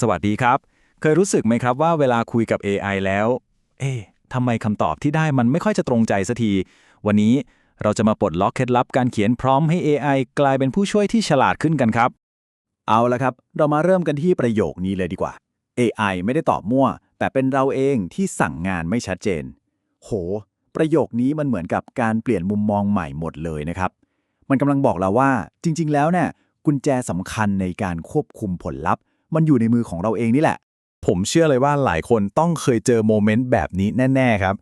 สวัสดีครับ เคยรู้สึกไหมครับว่าเวลาคุยกับ AI แล้ว เอ๊ะทำไมคำตอบที่ได้มันไม่ค่อยจะตรงใจสักที วันนี้เราจะมาปลดล็อกเคล็ดลับการเขียนพร้อมให้ AI กลายเป็นผู้ช่วยที่ฉลาดขึ้นกันครับ เอาละครับ เรามาเริ่มกันที่ประโยคนี้เลยดีกว่า AI ไม่ได้ตอบมั่ว แต่เป็นเราเองที่สั่งงานไม่ชัดเจน โห ประโยคนี้มันเหมือนกับการเปลี่ยนมุมมองใหม่หมดเลยนะครับ มันกำลังบอกเราว่า จริง ๆ แล้วเนี่ยกุญแจสำคัญในการควบคุมผลลัพธ์ มันอยู่ในมือของเราเองนี่แหละ ผมเชื่อเลยว่าหลายคนต้องเคยเจอโมเมนต์แบบนี้แน่ ๆ ครับ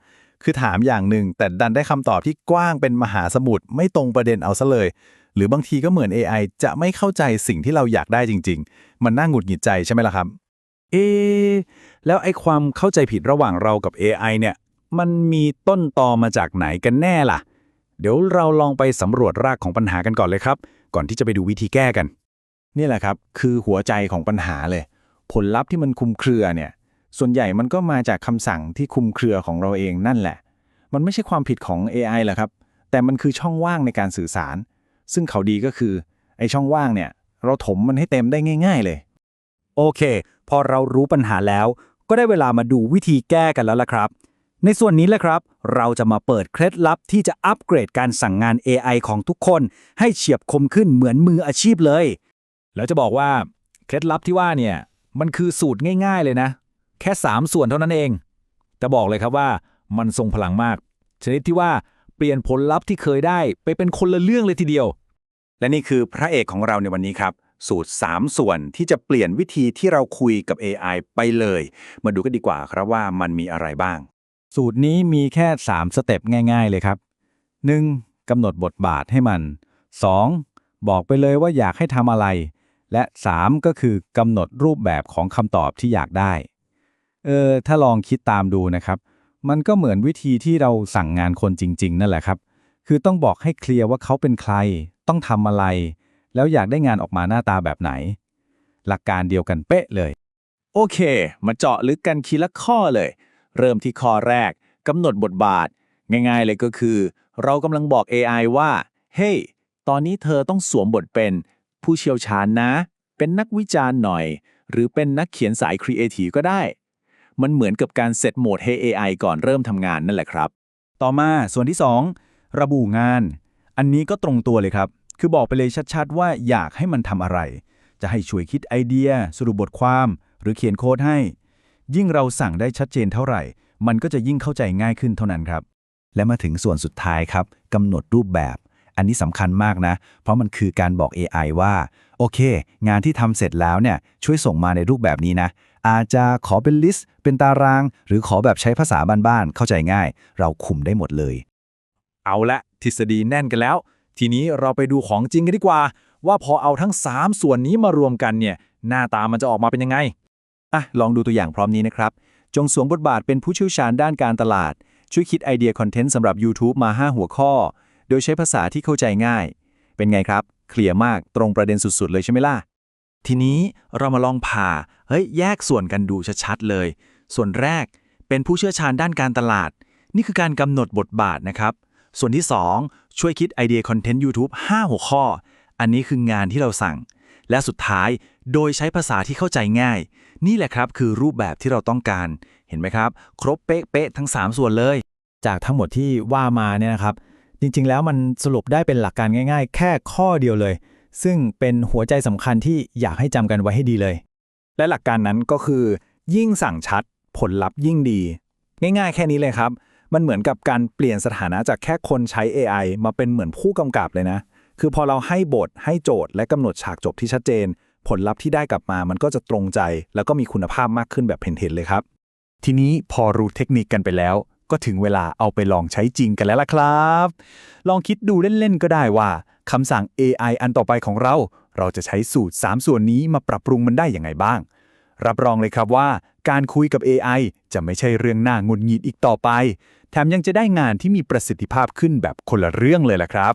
คือถามอย่างหนึ่ง แต่ดันได้คำตอบที่กว้างเป็นมหาสมุทรไม่ตรงประเด็นเอาซะเลย หรือบางทีก็เหมือน AI จะไม่เข้าใจสิ่งที่เราอยากได้จริง ๆ มันน่าหงุดหงิดใจใช่ไหมล่ะครับ เอะแล้วไอ้ความเข้าใจผิดระหว่างเรากับ AI เนี่ย มันมีต้นตอมาจากไหนกันแน่ล่ะ เดี๋ยวเราลองไปสำรวจรากของปัญหากันก่อนเลยครับ ก่อนที่จะไปดูวิธีแก้กัน นี่แหละครับ คือหัวใจของปัญหาเลย ผลลัพธ์ที่มันคุมเครือเนี่ย ส่วนใหญ่มันก็มาจากคำสั่งที่คุมเครือของเราเองนั่นแหละ มันไม่ใช่ความผิดของ AI หรอกครับ แต่มันคือช่องว่างในการสื่อสาร ซึ่งเขาดีก็คือไอ้ช่องว่างเนี่ย เราถมมันให้เต็มได้ง่าย ๆ เลย โอเค พอเรารู้ปัญหาแล้ว ก็ได้เวลามาดูวิธีแก้กันแล้วล่ะครับ ในส่วนนี้แหละครับ เราจะมาเปิดเคล็ดลับที่จะอัปเกรดการสั่งงาน AI ของทุกคน ให้เฉียบคมขึ้นเหมือนมืออาชีพเลย แล้วจะบอกว่าเคล็ดลับที่ว่าเนี่ยมันคือสูตรง่าย ๆเลยนะ แค่ 3 ส่วนเท่านั้นเอง แต่บอกเลยครับว่ามันทรงพลังมาก ชนิดที่ว่าเปลี่ยนผลลัพธ์ที่เคยได้ไปเป็นคนละเรื่องเลยทีเดียว และนี่คือพระเอกของเราในวันนี้ครับ สูตร 3 ส่วนที่จะเปลี่ยนวิธีที่เราคุยกับ AI ไปเลย มาดูกันดีกว่าครับว่ามันมีอะไรบ้าง สูตรนี้มีแค่ 3 สเต็ปง่าย ๆ เลยครับ 1. กำหนดบทบาทให้มัน 2. บอกไปเลยว่าอยากให้ทำอะไร และ 3. ก็คือกำหนดรูปแบบของคำตอบที่อยากได้ เออ ถ้าลองคิดตามดูนะครับ มันก็เหมือนวิธีที่เราสั่งงานคนจริง ๆ นั่นแหละครับ คือต้องบอกให้เคลียร์ว่าเขาเป็นใคร ต้องทำอะไร แล้วอยากได้งานออกมาหน้าตาแบบไหน หลักการเดียวกันเป๊ะเลย โอเค มาเจาะลึกกันทีละข้อเลย เริ่มที่ข้อแรกกำหนดบทบาท ง่าย ๆ เลยก็คือ เรากำลังบอก AI ว่า เฮ้ยตอนนี้เธอต้องสวมบทเป็น ผู้เชี่ยวชาญนะ เป็นนักวิจารณ์หน่อย หรือเป็นนักเขียนสายครีเอทีฟก็ได้ มันเหมือนกับการเซตโหมดให้ AI ก่อนเริ่มทำงานนั่นแหละครับ ต่อมาส่วนที่ 2 ระบุงาน อันนี้ก็ตรงตัวเลยครับ คือบอกไปเลยชัดๆ ว่าอยากให้มันทำอะไร จะให้ช่วยคิดไอเดีย สรุปบทความ หรือเขียนโค้ดให้ ยิ่งเราสั่งได้ชัดเจนเท่าไหร่ มันก็จะยิ่งเข้าใจง่ายขึ้นเท่านั้นครับ และมาถึงส่วนสุดท้ายครับกำหนดรูปแบบ อันนี้สำคัญมากนะ เพราะมันคือการบอก AI ว่า โอเค งานที่ทำเสร็จแล้วเนี่ยช่วยส่งมาในรูปแบบนี้นะ อาจจะขอเป็นลิสต์ เป็นตาราง หรือขอแบบใช้ภาษาบ้านๆ เข้าใจง่าย เราคุมได้หมดเลย เอาละทฤษฎีแน่นกันแล้ว ทีนี้เราไปดูของจริงกันดีกว่า ว่าพอเอาทั้ง 3 ส่วนนี้มารวมกันเนี่ยหน้าตามันจะออกมาเป็นยังไงอะลองดูตัวอย่างพร้อมนี้นะครับ จงสวมบทบาทเป็นผู้เชี่ยวชาญด้านการตลาด ช่วยคิดไอเดียคอนเทนต์สำหรับ YouTube มา 5 หัวข้อ ดยใช้ภาษาที่เข้าใจง่าย เป็นไงครับ เคลียร์มากตรงประเด็นสุดๆ เลยใช่ไหมล่ะ ทีนี้เรามาลองผ่าเฮ้ยแยกส่วนกันดูชัดๆเลย ส่วนแรกเป็นผู้เชี่ยวชาญด้านการตลาด นี่คือการกำหนดบทบาทนะครับ ส่วนที่ 2 ช่วยคิดไอเดียคอนเทนต์ YouTube 5 หัวข้อ อันนี้คืองานที่เราสั่ง และสุดท้ายโดยใช้ภาษาที่เข้าใจง่าย นี่แหละครับคือรูปแบบที่เราต้องการ เห็นไหมครับ ครบเป๊ะๆทั้ง 3 ส่วนเลย จากทั้งหมดที่ว่ามาเนี่ยนะครับ จริงๆ แล้วมันสรุปได้เป็นหลักการง่ายๆ แค่ข้อเดียวเลย ซึ่งเป็นหัวใจสำคัญที่อยากให้จำกันไว้ให้ดีเลย และหลักการนั้นก็คือ ยิ่งสั่งชัด ผลลัพธ์ยิ่งดี ง่ายๆ แค่นี้เลยครับ มันเหมือนกับการเปลี่ยนสถานะจากแค่คนใช้ AI มาเป็นเหมือนผู้กำกับเลยนะ คือพอเราให้บทให้โจทย์ และกำหนดฉากจบที่ชัดเจน ผลลัพธ์ที่ได้กลับมามันก็จะตรงใจ แล้วก็มีคุณภาพมากขึ้นแบบเห็นๆเลยครับ ทีนี้พอรู้เทคนิคกันไปแล้ว ก็ถึงเวลาเอาไปลองใช้จริงกันแล้วล่ะครับ ลองคิดดูเล่นๆก็ได้ว่าคำสั่ง AI อันต่อไปของเรา เราจะใช้สูตร 3 ส่วนนี้มาปรับปรุงมันได้อย่างไงบ้าง รับรองเลยครับว่า การคุยกับ AI จะไม่ใช่เรื่องน่างุนงิดอีกต่อไป แถมยังจะได้งานที่มีประสิทธิภาพขึ้นแบบคนละเรื่องเลยล่ะครับ